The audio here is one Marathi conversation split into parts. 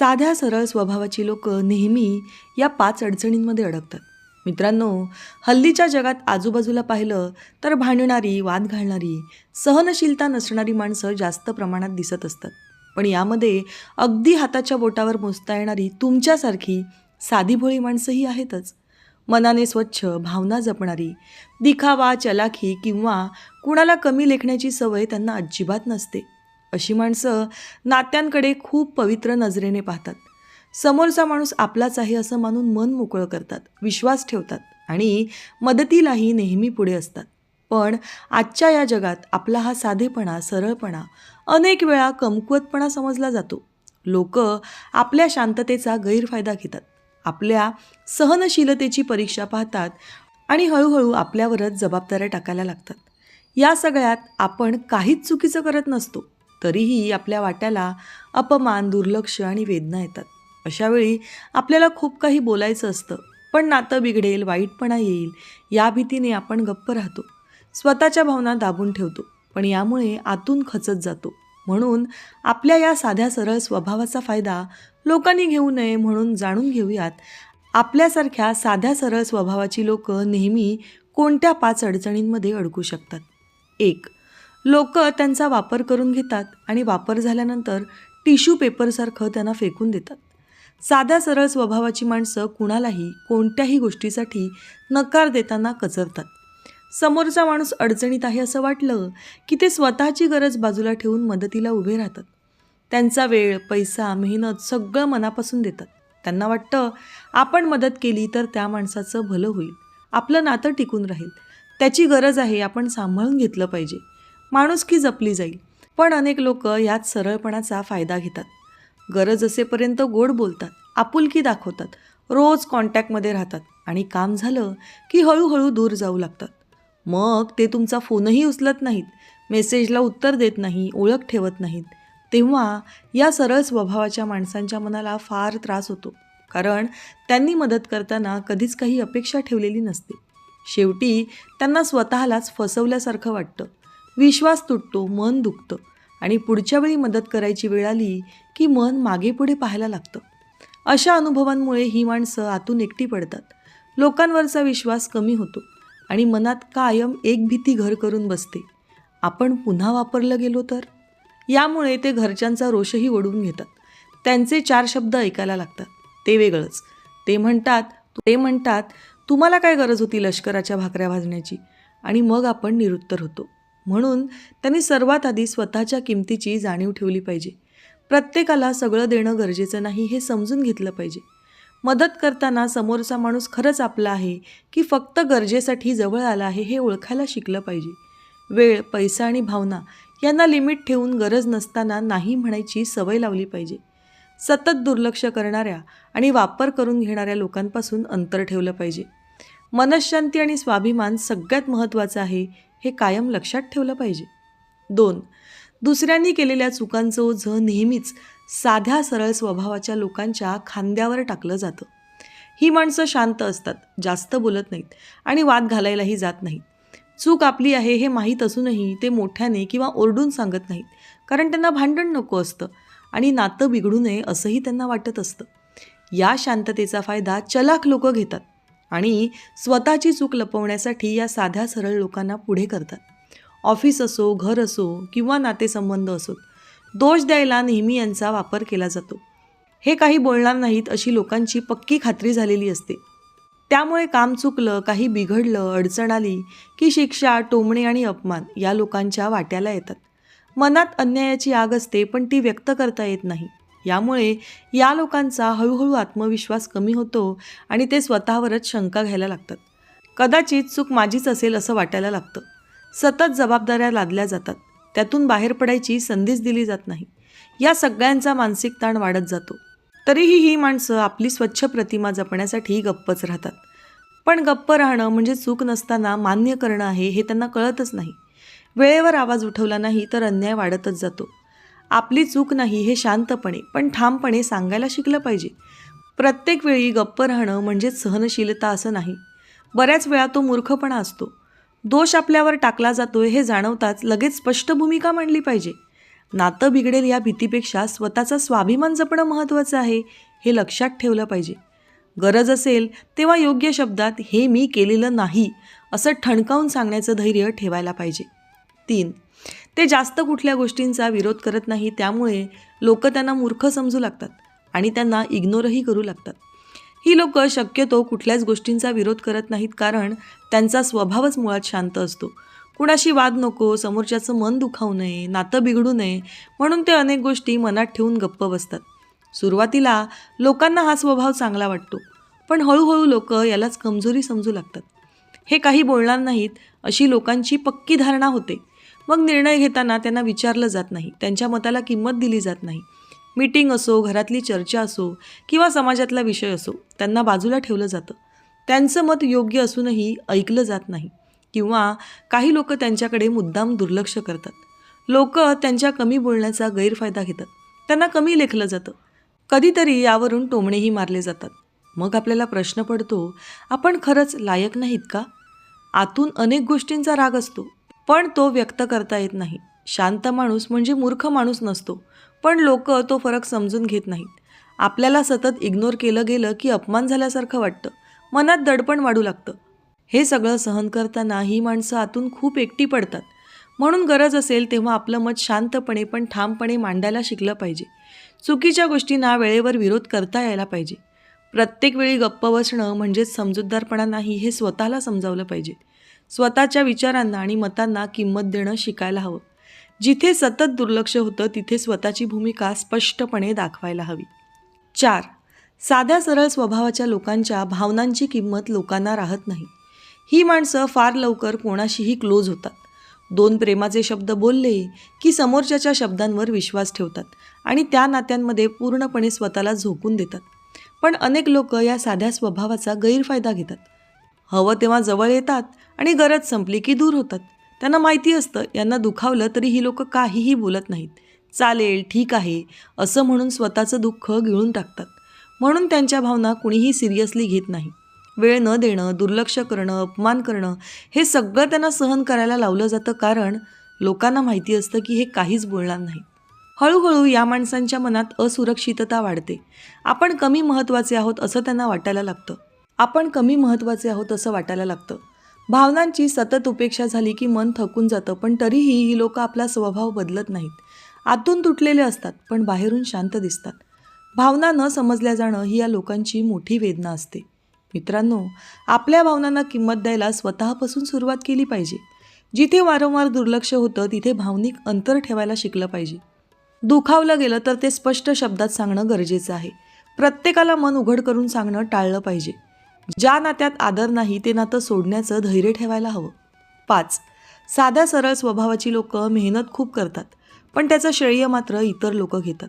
साध्या सरळ स्वभावाची लोक नेहमी या पाच अडचणींमध्ये अडकतात. मित्रांनो हल्लीच्या जगात आजूबाजूला पाहिलं तर भांडणारी वाद घालणारी सहनशीलता नसणारी माणसं जास्त प्रमाणात दिसत असतात. पण यामध्ये अगदी हाताच्या बोटावर मोजता येणारी तुमच्यासारखी साधी भोळी माणसंही आहेतच. मनाने स्वच्छ भावना जपणारी दिखावा चलाखी किंवा कुणाला कमी लेखण्याची सवय त्यांना अजिबात नसते. अशी माणसं नात्यांकडे खूप पवित्र नजरेने पाहतात. समोरचा माणूस आपलाच आहे असं मानून मन मोकळं करतात विश्वास ठेवतात आणि मदतीलाही नेहमी पुढे असतात. पण आजच्या या जगात आपला हा साधेपणा सरळपणा अनेक वेळा कमकुवतपणा समजला जातो. लोक आपल्या शांततेचा गैरफायदा घेतात आपल्या सहनशीलतेची परीक्षा पाहतात आणि हळूहळू आपल्यावरच जबाबदाऱ्या टाकायला लागतात. या सगळ्यात आपण काहीच चुकीचं करत नसतो. तरीही आपल्या वाट्याला अपमान दुर्लक्ष आणि वेदना येतात. अशावेळी आपल्याला खूप काही बोलायचं असतं पण नातं बिघडेल वाईटपणा येईल या भीतीने आपण गप्प राहतो. स्वतःच्या भावना दाबून ठेवतो पण यामुळे आतून खचत जातो. म्हणून आपल्या या साध्या सरळ स्वभावाचा फायदा लोकांनी घेऊ नये म्हणून जाणून घेऊयात. आपल्यासारख्या साध्या सरळ स्वभावाची लोक नेहमी कोणत्या पाच अडचणींमध्ये अडकू शकतात? एक लोक त्यांचा वापर करून घेतात आणि वापर झाल्यानंतर टिश्यू पेपरसारखं त्यांना फेकून देतात. साध्या सरळ स्वभावाची माणसं कुणालाही कोणत्याही गोष्टीसाठी नकार देताना कचरतात. समोरचा माणूस अडचणीत आहे असं वाटलं की ते स्वतःची गरज बाजूला ठेवून मदतीला उभे राहतात. त्यांचा वेळ पैसा मेहनत सगळं मनापासून देतात. त्यांना वाटतं आपण मदत केली तर त्या माणसाचं भलं होईल. आपलं नातं टिकून राहील. त्याची गरज आहे आपण सांभाळून घेतलं पाहिजे. माणुसकी जपली जाईल. पण अनेक लोक यात सरळपणाचा फायदा घेतात. गरज असेपर्यंत गोड बोलतात आपुलकी दाखवतात रोज कॉन्टॅक्टमध्ये राहतात आणि काम झालं की हळूहळू दूर जाऊ लागतात. मग ते तुमचा फोनही उचलत नाहीत मेसेजला उत्तर देत नाही ओळख ठेवत नाहीत. तेव्हा या सरळ स्वभावाच्या माणसांच्या मनाला फार त्रास होतो. कारण त्यांनी मदत करताना कधीच काही अपेक्षा ठेवलेली नसते. शेवटी त्यांना स्वतःलाच फसवल्यासारखं वाटतं. विश्वास तुटतो मन दुखतं. आणि पुढच्या वेळी मदत करायची वेळ आली की मन मागे पुढे पाहायला लागतं. अशा अनुभवांमुळे ही माणसं आतून एकटी पडतात. लोकांवरचा विश्वास कमी होतो आणि मनात कायम एक भीती घर करून बसते. आपण पुन्हा वापरलं गेलो तर? यामुळे ते घरच्यांचा रोषही ओढून घेतात. त्यांचे चार शब्द ऐकायला लागतात. ते वेगळंच. ते म्हणतात ते म्हणतात तुम्हाला काय गरज होती लष्कराच्या भाकऱ्या भाजण्याची? आणि मग आपण निरुत्तर होतो. म्हणून त्यांनी सर्वात आधी स्वतःच्या किमतीची जाणीव ठेवली पाहिजे. प्रत्येकाला सगळं देणं गरजेचं नाही हे समजून घेतलं पाहिजे. मदत करताना समोरचा माणूस खरंच आपला आहे की फक्त गरजेसाठी जवळ आला आहे हे ओळखायला शिकलं पाहिजे. वेळ पैसा आणि भावना यांना लिमिट ठेवून गरज नसताना नाही म्हणायची सवय लावली पाहिजे. सतत दुर्लक्ष करणाऱ्या आणि वापर करून घेणाऱ्या लोकांपासून अंतर ठेवलं पाहिजे. मनशांती आणि स्वाभिमान सगळ्यात महत्त्वाचं आहे हे कायम लक्षात ठेवलं पाहिजे. दोन दुसऱ्यांनी केलेल्या चुकांचं ओझं नेहमीच साध्या सरळ स्वभावाच्या लोकांच्या खांद्यावर टाकलं जातं. ही माणसं शांत असतात जास्त बोलत नाहीत आणि वाद घालायलाही जात नाहीत. चूक आपली आहे हे माहीत असूनही ते मोठ्याने किंवा ओरडून सांगत नाहीत कारण त्यांना भांडण नको असतं आणि नातं बिघडू नये असंही त्यांना वाटत असतं. या शांततेचा फायदा चलाख लोक घेतात. आणि स्वतःची चूक लपवण्यासाठी या साध्या सरळ लोकांना पुढे करतात. ऑफिस असो घर असो किंवा नातेसंबंध असोत दोष द्यायला नेहमी यांचा वापर केला जातो. हे काही बोलणार नाहीत अशी लोकांची पक्की खात्री झालेली असते. त्यामुळे काम चुकलं काही बिघडलं अडचण आली की शिक्षा टोमणे आणि अपमान या लोकांच्या वाट्याला येतात. मनात अन्यायाची आग असते पण ती व्यक्त करता येत नाही. यामुळे या लोकांचा हळूहळू आत्मविश्वास कमी होतो आणि ते स्वतःवरच शंका घ्यायला लागतात. कदाचित चूक माझीच असेल असं वाटायला लागतं. सतत जबाबदाऱ्या लादल्या जातात. त्यातून बाहेर पडायची संधीच दिली जात नाही. या सगळ्यांचा मानसिक ताण वाढत जातो. तरीही ही माणसं आपली स्वच्छ प्रतिमा जपण्यासाठी गप्पच राहतात. पण गप्प राहणं म्हणजे चूक नसताना मान्य करणं आहे हे त्यांना कळतच नाही. वेळेवर आवाज उठवला नाही तर अन्याय वाढतच जातो. आपली चूक नाही हे शांतपणे पण ठामपणे सांगायला शिकलं पाहिजे. प्रत्येक वेळी गप्प राहणं म्हणजेच सहनशीलता असं नाही. बऱ्याच वेळा तो मूर्खपणा असतो. दोष आपल्यावर टाकला जातोय हे जाणवताच लगेच स्पष्ट भूमिका मांडली पाहिजे. नातं बिघडेल या भीतीपेक्षा स्वतःचा स्वाभिमान जपणं महत्त्वाचं आहे हे लक्षात ठेवलं पाहिजे. गरज असेल तेव्हा योग्य शब्दात हे मी केलेलं नाही असं ठणकावून सांगण्याचं धैर्य ठेवायला पाहिजे. तीन ते जास्त कुठल्या गोष्टींचा विरोध करत नाही त्यामुळे लोक त्यांना मूर्ख समजू लागतात आणि त्यांना इग्नोरही करू लागतात. ही लोक शक्यतो कुठल्याच गोष्टींचा विरोध करत नाहीत कारण त्यांचा स्वभावच मुळात शांत असतो. कुणाशी वाद नको समोरच्याचं मन दुखावू नये नातं बिघडू नये म्हणून ते अनेक गोष्टी मनात ठेवून गप्प बसतात. सुरुवातीला लोकांना हा स्वभाव चांगला वाटतो पण हळूहळू लोक यालाच कमजोरी समजू लागतात. हे काही बोलणार नाहीत अशी लोकांची पक्की धारणा होते. मग निर्णय घेताना त्यांना विचारलं जात नाही. त्यांच्या मताला किंमत दिली जात नाही. मीटिंग असो घरातली चर्चा असो किंवा समाजातला विषय असो त्यांना बाजूला ठेवलं जातं. त्यांचं मत योग्य असूनही ऐकलं जात नाही किंवा काही लोक त्यांच्याकडे मुद्दाम दुर्लक्ष करतात. लोक त्यांच्या कमी बोलण्याचा गैरफायदा घेतात. त्यांना कमी लेखलं जातं. कधीतरी यावरून टोमणेही मारले जातात. मग आपल्याला प्रश्न पडतो आपण खरंच लायक नाहीत का? आतून अनेक गोष्टींचा राग असतो. पण तो व्यक्त करता येत नाही. शांत माणूस म्हणजे मूर्ख माणूस नसतो. पण लोक तो फरक समजून घेत नाहीत. आपल्याला सतत इग्नोर केलं गेलं की अपमान झाल्यासारखं वाटतं. मनात दडपण वाढू लागतं. हे सगळं सहन करताना ही माणसं आतून खूप एकटी पडतात. म्हणून गरज असेल तेव्हा आपलं मत शांतपणे पण ठामपणे मांडायला शिकलं पाहिजे. चुकीच्या गोष्टींना वेळेवर विरोध करता यायला पाहिजे. प्रत्येक वेळी गप्प बसणं म्हणजेच समजूतदारपणा नाही हे स्वतःला समजावलं पाहिजे. स्वतःच्या विचारांना आणि मतांना किंमत देणं शिकायला हवं. जिथे सतत दुर्लक्ष होतं तिथे स्वतःची भूमिका स्पष्टपणे दाखवायला हवी. चार. साध्या सरळ स्वभावाच्या लोकांच्या भावनांची किंमत लोकांना राहत नाही. ही माणसं फार लवकर कोणाशीही क्लोज होतात. दोन प्रेमाचे शब्द बोलले की समोरच्याच्या शब्दांवर विश्वास ठेवतात आणि त्या नात्यांमध्ये पूर्णपणे स्वतःला झोकून देतात. पण अनेक लोक या साध्या स्वभावाचा गैरफायदा घेतात. हवं तेव्हा जवळ येतात आणि गरज संपली की दूर होतात. त्यांना माहिती असतं यांना दुखावलं तरी ही लोक काहीही बोलत नाहीत. चालेल ठीक आहे असं म्हणून स्वतःचं दुःख गिळून टाकतात. म्हणून त्यांच्या भावना कुणीही सिरियसली घेत नाही. वेळ न देणं दुर्लक्ष करणं अपमान करणं हे सगळं त्यांना सहन करायला लावलं जातं कारण लोकांना माहिती असतं की हे काहीच बोलणार नाही हळूहळू या माणसांच्या मनात असुरक्षितता वाढते. आपण कमी महत्त्वाचे आहोत असं त्यांना वाटायला लागतं. आपण कमी महत्त्वाचे आहोत असं वाटायला लागतं. भावनांची सतत उपेक्षा झाली की मन थकून जातं पण तरीही ही लोक आपला स्वभाव बदलत नाहीत. आतून तुटलेले असतात पण बाहेरून शांत दिसतात. भावना न समजल्या जाणं ही या लोकांची मोठी वेदना असते. मित्रांनो आपल्या भावनांना किंमत द्यायला स्वतःपासून सुरुवात केली पाहिजे. जिथे वारंवार दुर्लक्ष होतं तिथे भावनिक अंतर ठेवायला शिकलं पाहिजे. दुखावलं गेलं तर ते स्पष्ट शब्दात सांगणं गरजेचं आहे. प्रत्येकाला मन उघड करून सांगणं टाळलं पाहिजे. ज्या नात्यात आदर नाही ते नातं सोडण्याचं धैर्य ठेवायला हवं. पाच साध्या सरळ स्वभावाची लोक मेहनत खूप करतात पण त्याचं श्रेय मात्र इतर लोक घेतात.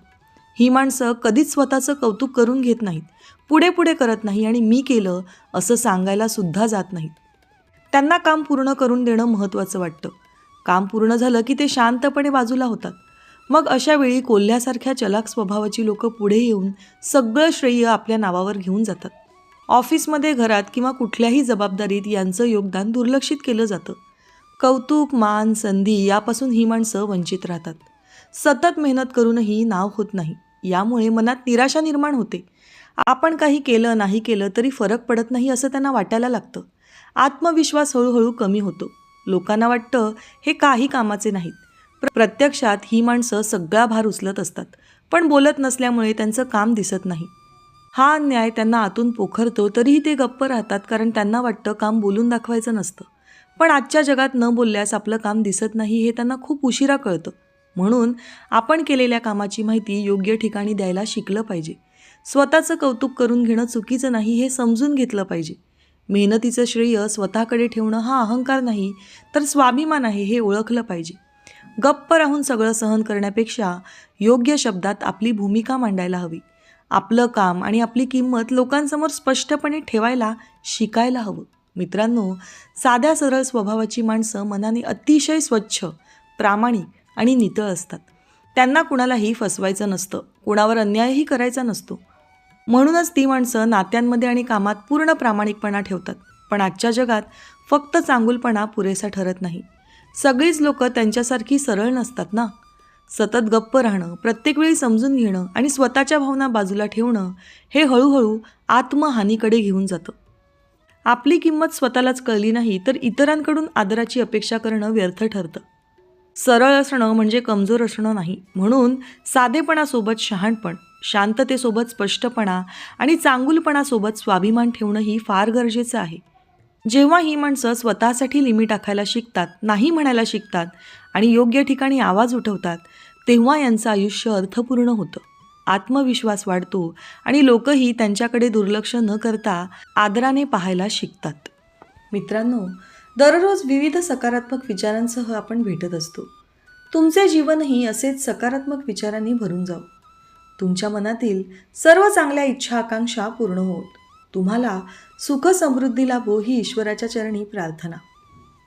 ही माणसं कधीच स्वतःचं कौतुक करून घेत नाहीत पुढे पुढे करत नाही आणि मी केलं असं सांगायला सुद्धा जात नाहीत. त्यांना काम पूर्ण करून देणं महत्त्वाचं वाटतं. काम पूर्ण झालं की ते शांतपणे बाजूला होतात. मग अशा वेळी कोल्ह्यासारख्या चलाक स्वभावाची लोकं पुढे येऊन सगळं श्रेय आपल्या नावावर घेऊन जातात. ऑफिसमध्ये घरात किंवा कुठल्याही जबाबदारीत यांचं योगदान दुर्लक्षित केलं जातं. कौतुक मान संधी यापासून ही माणसं वंचित राहतात. सतत मेहनत करूनही नाव होत नाही. यामुळे मनात निराशा निर्माण होते. आपण काही केलं नाही केलं तरी फरक पडत नाही असं त्यांना वाटायला लागतं. आत्मविश्वास हळूहळू कमी होतो. लोकांना वाटतं हे काही कामाचे नाहीत. प्र- प्रत्यक्षात ही माणसं सगळा भार उचलत असतात. पण बोलत नसल्यामुळे त्यांचं काम दिसत नाही. हा अन्याय त्यांना आतून पोखरतो तरीही ते गप्प राहतात कारण त्यांना वाटतं काम बोलून दाखवायचं नसतं. पण आजच्या जगात न बोलल्यास आपलं काम दिसत नाही हे त्यांना खूप उशिरा कळतं. म्हणून आपण केलेल्या कामाची माहिती योग्य ठिकाणी द्यायला शिकलं पाहिजे. स्वतःचं कौतुक करून घेणं चुकीचं नाही हे समजून घेतलं पाहिजे. मेहनतीचं श्रेय स्वतःकडे ठेवणं हा अहंकार नाही तर स्वाभिमान आहे हे ओळखलं पाहिजे. गप्प राहून सगळं सहन करण्यापेक्षा योग्य शब्दात आपली भूमिका मांडायला हवी. आपलं काम आणि आपली किंमत लोकांसमोर स्पष्टपणे ठेवायला शिकायला हवं. मित्रांनो साध्या सरळ स्वभावाची माणसं मनाने अतिशय स्वच्छ प्रामाणिक आणि नितळ असतात. त्यांना कुणालाही फसवायचं नसतं कुणावर अन्यायही करायचा नसतो. म्हणूनच ती माणसं नात्यांमध्ये आणि कामात पूर्ण प्रामाणिकपणा ठेवतात पण आजच्या जगात फक्त चांगुलपणा पुरेसा ठरत नाही. सगळीच लोकं त्यांच्यासारखी सरळ नसतात ना? सतत गप्प राहणं प्रत्येक वेळी समजून घेणं आणि स्वतःच्या भावना बाजूला ठेवणं हे हळूहळू आत्महानीकडे घेऊन जातं. आपली किंमत स्वतःलाच कळली नाही तर इतरांकडून आदराची अपेक्षा करणं व्यर्थ ठरतं. सरळ असणं म्हणजे कमजोर असणं नाही. म्हणून साधेपणासोबत शहाणपण शांततेसोबत स्पष्टपणा आणि चांगुलपणासोबत स्वाभिमान ठेवणंही फार गरजेचं आहे. जेव्हा ही माणसं स्वतःसाठी लिमिट आखायला शिकतात नाही म्हणायला शिकतात आणि योग्य ठिकाणी आवाज उठवतात तेव्हा यांचं आयुष्य अर्थपूर्ण होतं. आत्मविश्वास वाढतो आणि लोकही त्यांच्याकडे दुर्लक्ष न करता आदराने पाहायला शिकतात. मित्रांनो दररोज विविध सकारात्मक विचारांसह आपण भेटत असतो. तुमचे जीवनही असेच सकारात्मक विचारांनी भरून जाऊ तुमच्या मनातील सर्व चांगल्या इच्छा आकांक्षा पूर्ण होत. तुम्हाला सुखसमृद्धीला भो ही ईश्वराच्या चरणी प्रार्थना.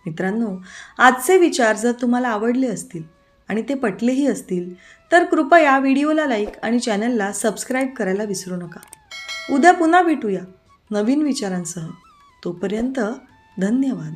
मित्रांनो आजचे विचार जर तुम्हाला आवडले असतील आणि ते पटलेही असतील तर कृपया व्हिडिओला लाईक आणि चॅनलला सबस्क्राईब करायला विसरू नका. उद्या पुन्हा भेटूया नवीन विचारांसह. तोपर्यंत धन्यवाद.